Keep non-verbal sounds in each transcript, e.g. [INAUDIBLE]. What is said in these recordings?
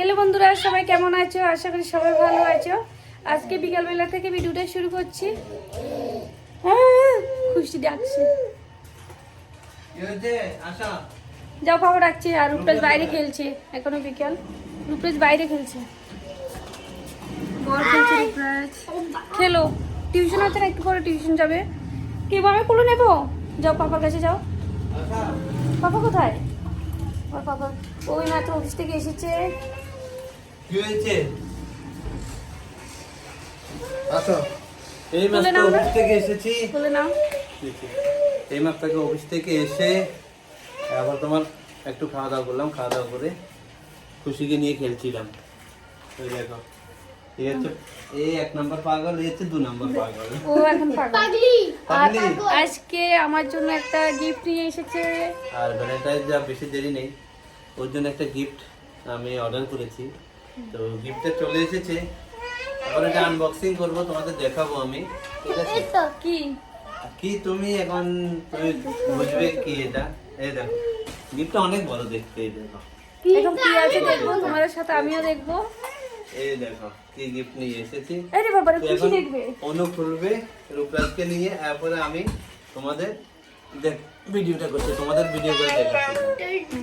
Hello বন্ধুরা সবাই কেমন আছো? আশা করি সবাই ভালো আছো। আজকে বিকালবেলা থেকে ভিডিওটা শুরু করছি। হ্যাঁ, খুশি ডাকছে। যাও বাবা ডাকছে। আর রূপরাজ বাইরে খেলছে। এখনও বিকাল। রূপরাজ বাইরে খেলছে। বল খেলছে রূপরাজ খেলো। টিউশন আছে না একটু পরে টিউশন যাবে। কে আমি কুলো নেব? যাও পাপার কাছে যাও। পাপা কোথায়? ওর পাপা। ওই মাত্র অফিস থেকে এসেছে। কি হয়েছে? আসো। এই মাত্র অফিস থেকে এসেছি। এই মাত্র অফিস থেকে এসে আবার তোমার একটু খাওয়া দাওয়া করলাম খাওয়া দাওয়া করে খুশিকে নিয়ে খেলছিলাম। ওই দেখো। এই হচ্ছে এই এক নম্বর পাগল এই হচ্ছে দু নম্বর পাগল। ও এখন পাগল। আর আজকে আমার জন্য একটা গিফট নিয়ে এসেছে। আর ভ্যালেন্টাইন যা বেশি দেরি নেই ওর জন্য একটা গিফট আমি অর্ডার করেছি। তো গিফটটা চলে এসেছে। এখন এটা আনবক্সিং করব তোমাদের দেখাবো আমি। ঠিক আছে? কি? কি তুমি এখন তুমি বুঝবে কি এটা? এই দেখো গিফটটা অনেক বড় দেখতে এই দেখো। এখন কি আছে দেখব? তোমাদের সাথে আমিও দেখব। এই দেখো কি গিফট নিয়ে এসেছি। আরে বাবারে তো খুশি দেখবে। অনু খুলবে রূপরাজকে নিয়ে তারপরে আমি তোমাদের দেখ ভিডিওটা করছি তোমাদের ভিডিও করে দেখাচ্ছি।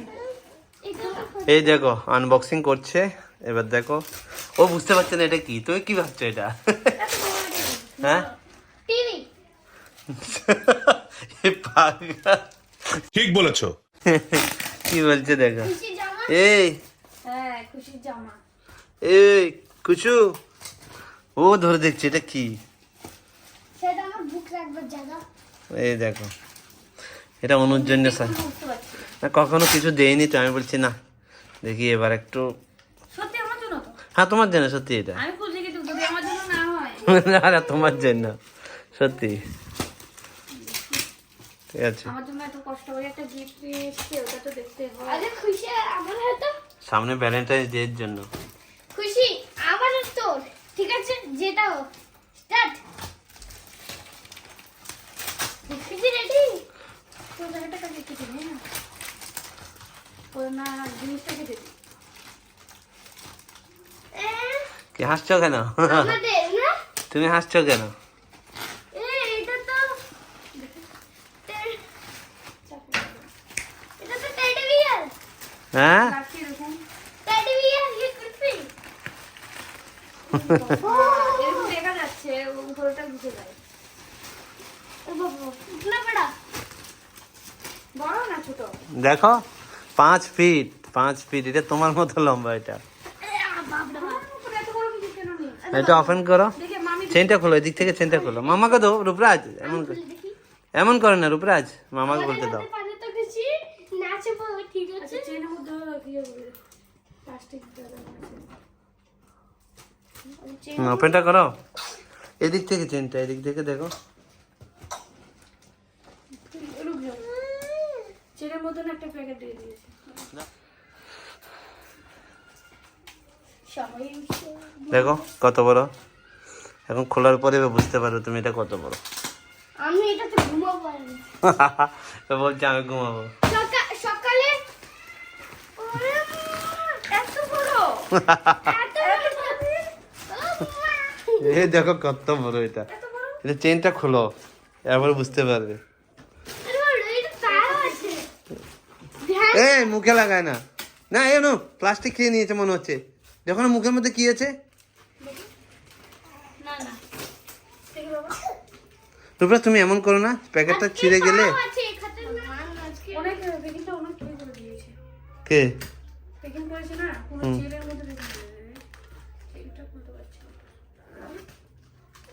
এই দেখো আনবক্সিং করছে। এবার দেখো। ও বুঝতে পারছে না এটা কি। তুমি কি ভাবছ এটা? হ্যাঁ? ঠিক বলেছ। কি বলছে দেখো। এই। হ্যাঁ এই কুচু। ও ধরে দেখছে এটা কি? সেটা আমার বুক রাখবার জায়গা এই দেখো। এটা অনুর জন্য স্যার না কখনো কিছু দেয়নি তো আমি বলছি না। দেখি এবার একটু সত্যি আমার জন্য তো হ্যাঁ তোমার জন্য সত্যি এটা। আমি খুশি কিন্তু যদি আমার জন্য না হয়। [LAUGHS] না না তোমার জন্য সত্যি। ঠিক আছে। আমার জন্য এত কষ্ট করে একটা গিফট নিয়ে এসেছে ওটা তো দেখতে হয়। আরে খুশি আমার হয়তো সামনে ভ্যালেন্টাইন্স ডে এর জন্য। খুশি আমার তোর। ঠিক আছে যেটা হোক স্টার্ট খুশি রেডি তো জায়গাটা কাছে কেটে নে না। ও না জিনিসটা কেটে কি হাসছো কেন? তুমি হাসছো কেন? হ্যাঁ? [LAUGHS] দেখা যাচ্ছে যায় ছোট? দেখো পাঁচ ফিট পাঁচ ফিট এটা তোমার মতো লম্বা এটা বাপ রে বাপ উপরে এত বড় কিছু কেন নেই এটা ওপেন করো। চেনটা খোলো এদিক থেকে চেনটা খোলো। মামাকে দাও রূপরাজ এমন করে। এমন করে না রূপরাজ মামাকে বলতে দাও। ওপেনটা করো। এদিক থেকে চেনটা এদিক থেকে দেখো। চেনের মধ্যে না একটা প্যাকেট দিয়ে দিয়েছে। দেখো কত বড়? এখন খোলার পরে বুঝতে পারো তুমি এটা কত বড়। আমি এটাতে ঘুমাবো বলছে আমি ঘুমাবো। সকা- সকালে। [LAUGHS] এই দেখো কত বড় এটা। এটা চেনটা খোলো এবার বুঝতে পারবে। এই মুখে লাগায় না। না এ প্লাস্টিক খেয়ে নিয়েছে মনে হচ্ছে। দেখো না মুখের মধ্যে কি আছে? না না। দেখি বাবা রূপরাজ তুমি এমন করো না প্যাকেটটা ছিঁড়ে গেলে কে।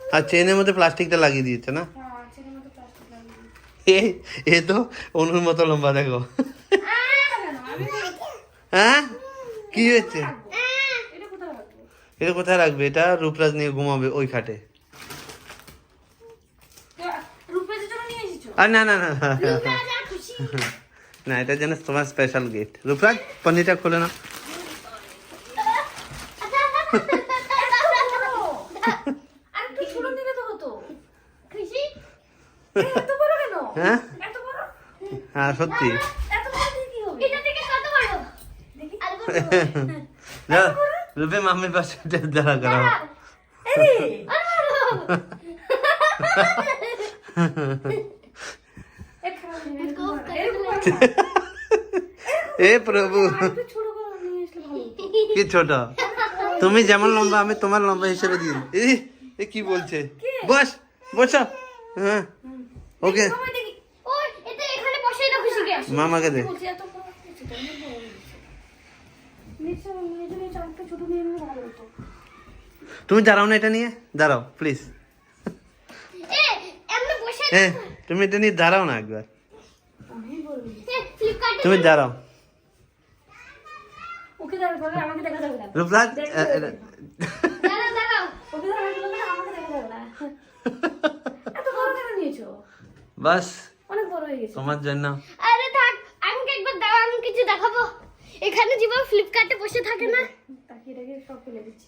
আর চেনের মধ্যে প্লাস্টিকটা লাগিয়ে দিয়েছে না? হ্যাঁ চেনের মধ্যে প্লাস্টিক লাগিয়ে দিয়েছে। এ এ তো অনুর মতো লম্বা দেখো। হ্যাঁ? কি হয়েছে? এটা কোথায় রাখবে? এটা রূপরাজ নিয়ে ঘুমাবে ওই খাটে। আর না না না না, না, রাজা খুশি। [LAUGHS] না এটার জন্য তোমার স্পেশাল গিফট রূপরাজ পনিরটা খুলে না [LAUGHS] আর একটু ছোট দিলে তো হতো। খুশি? এত বড় কেন? হ্যাঁ? এত হ্যাঁ সত্যি। [LAUGHS] রূপে মাম্মির পাশে করো। এই এ প্রভু। কি ছোট? তুমি যেমন লম্বা আমি তোমার লম্বা হিসেবে দিই। এ কি বলছে? বস বসো। হ্যাঁ। ওকে। মামাকে দে। তুমি দাঁড়াও না এটা নিয়ে দাঁড়াও প্লিজ এ এমনি বসে হ্যাঁ তুমি এটা নিয়ে দাঁড়াও না একবার। তুমি দাঁড়াও। বাস অনেক বড় হয়ে গেছে। তোমার জন্য আরে থাক আমাকে একবার দাও আমি কিছু দেখাবো এখানে জীবন ফ্লিপকার্টে বসে থাকে না? তাকিয়ে সব ফেলে দিচ্ছি।